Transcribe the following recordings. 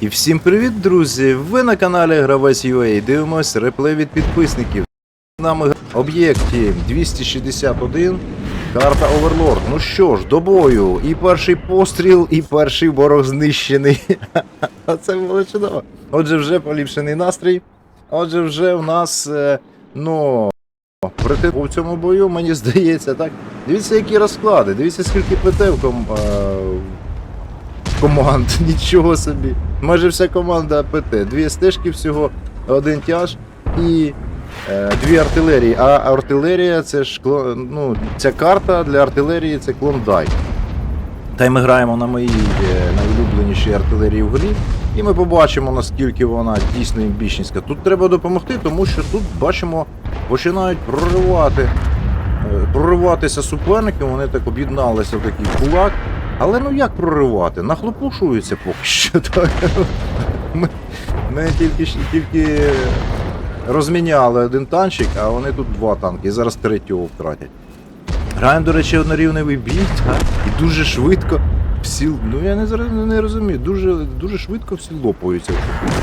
І всім привіт, друзі! Ви на каналі Гравець UA. Дивимось реплей від підписників. З нами об'єкті 261, карта Оверлорд. Ну що ж, до бою. І перший постріл, і перший ворог знищений. Це було чудово. Отже, вже поліпшений настрій. Отже, вже у нас, е, ну, проти у цьому бою, мені здається, так. Дивіться, які розклади, дивіться, скільки ПТ в ком, е, команд, нічого собі. Майже вся команда ПТ. Дві стежки всього, один тяж і е, дві артилерії. А артилерія це ж ну, ця карта для артилерії це клондайк. Та й ми граємо на моїй е, найулюбленішій артилерії в грі, і ми побачимо, наскільки вона дійсно імбічницька. Тут треба допомогти, тому що тут бачимо, починають проривати, е, прориватися суперники, вони так об'єдналися в такий кулак. Але ну як проривати? Нахлопушуються поки що. Так? Ми, ми тільки, тільки розміняли один танчик, а вони тут два танки, і зараз третього втратять. Граємо, до речі, однорівневий бій, так? І дуже швидко всі. Ну я не, не розумію, дуже, дуже швидко всі лопаються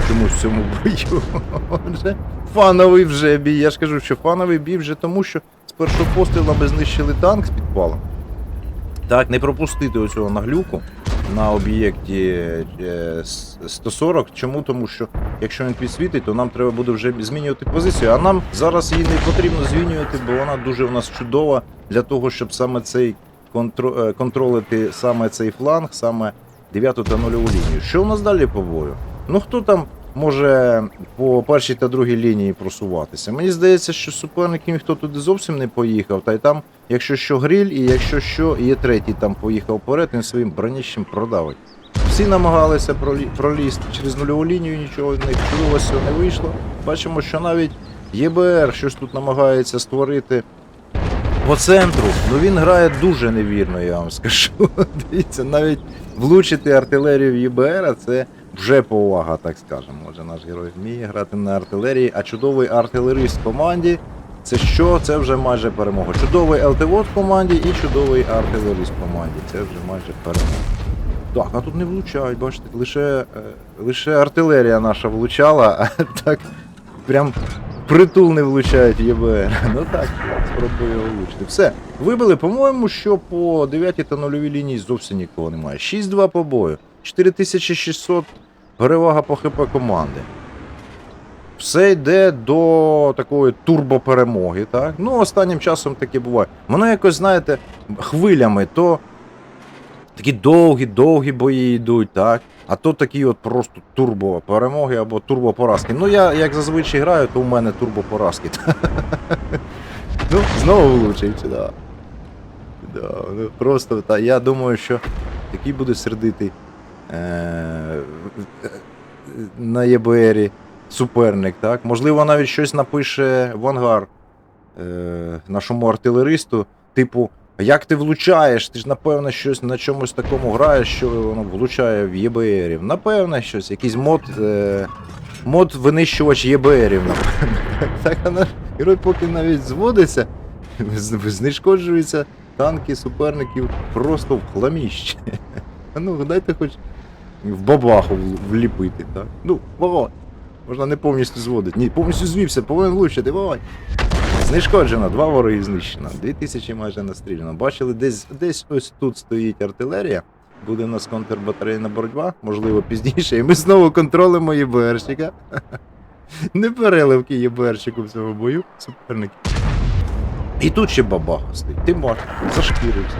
чомусь в цьому бою. Отже, фановий вже бій. Я ж кажу, що фановий бій вже тому, що з першого пострілу ми знищили танк з підпалом. Так, не пропустити оцього наглюку на об'єкті е, 140. Чому? Тому що якщо він підсвітить, то нам треба буде вже змінювати позицію. А нам зараз її не потрібно змінювати, бо вона дуже у нас чудова для того, щоб саме цей е, контролити саме цей фланг, саме 9 та 0 лінію. Що у нас далі по бою? Ну хто там може по першій та другій лінії просуватися? Мені здається, що суперник ніхто туди зовсім не поїхав, та й там Якщо що гриль, і якщо що, є третій там поїхав вперед, він своїм броніщем продавить. Всі намагалися пролізти через нульову лінію, нічого в них не вийшло. Бачимо, що навіть ЄБР щось тут намагається створити по центру. Ну він грає дуже невірно, я вам скажу. Дивіться, навіть влучити артилерію в ЄБР, це вже повага, так скажемо. Може, наш герой вміє грати на артилерії, а чудовий артилерист в команді це що? Це вже майже перемога. Чудовий ЛТВО в команді і чудовий артилеріст в команді. Це вже майже перемога. Так, а тут не влучають, бачите, лише, е, лише артилерія наша влучала, а так прям притул не влучають ЄБР. Ну так, спробую влучити. Все, вибили, по-моєму, що по 9 та 0 лінії зовсім нікого немає. 6-2 по бою, 4600 перевага по ХП команди. Все йде до такої турбоперемоги, так? Ну, останнім часом таке буває. Воно якось, знаєте, хвилями, то такі довгі-довгі бої йдуть, так? А то такі от просто турбоперемоги або турбопоразки. Ну, я як зазвичай граю, то у мене турбопоразки. Ну, знову влучився, да. Ну, просто, я думаю, що такий буде сердитий на ЄБРі суперник, так? Можливо, навіть щось напише в ангар е, нашому артилеристу, типу, як ти влучаєш? Ти ж напевно щось на чомусь такому граєш, що воно влучає в ЄБРів. Напевно, щось, якийсь мод. Е, мод винищувач ЄБРів, напевно. Так, герой поки навіть зводиться, з- знешкоджуються танки суперників просто в хламіще. Ну, дайте хоч в бабаху вліпити, так? Ну, вогонь. Можна не повністю зводити. Ні, повністю звівся, повинен влучити, вогонь. Знешкоджено, два вороги знищено, дві тисячі майже настріляно. Бачили, десь, десь ось тут стоїть артилерія. Буде у нас контрбатарейна боротьба, можливо, пізніше, і ми знову контролимо ЄБРщика. Не переливки ЄБРщику в цьому бою, суперники. І тут ще бабаха стоїть. Ти бачиш, зашкірився.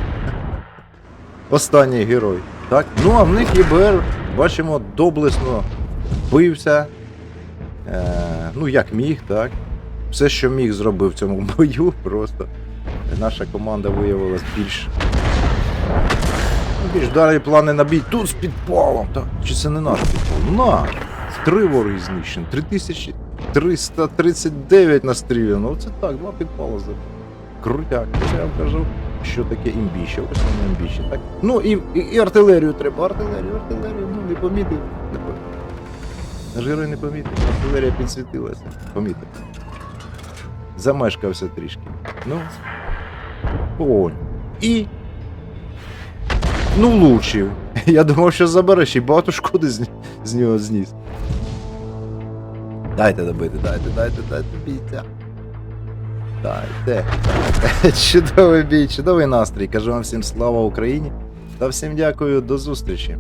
Останній герой. Так? Ну а в них ЄБР, бачимо, доблесно бився. Е, ну, як міг, так. Все, що міг, зробив в цьому бою. Просто наша команда виявилась більш. Більш далі плани на бій. Тут з підпалом. Так. Чи це не наш підпал? Наш. Три вороги знищені. 3339 настріляно. Оце так, два підпали за. Крутяк. Я вам кажу, що таке імбіще. Ось воно імбіще. Так? Ну і, і, і артилерію треба. Артилерію, артилерію. Ну, не помітив. Не помітив. Наш герой не помітив. Артилерія підсвітилася. Помітив. Замешкався трішки. Ну. Огонь. І. Ну, влучив. Я думав, що забере ще й багато шкоди зні- з нього зніс. Дайте добити, дайте, дайте, дайте бійця. Дайте. Чудовий бій, чудовий настрій. Кажу вам всім слава Україні та всім дякую, до зустрічі.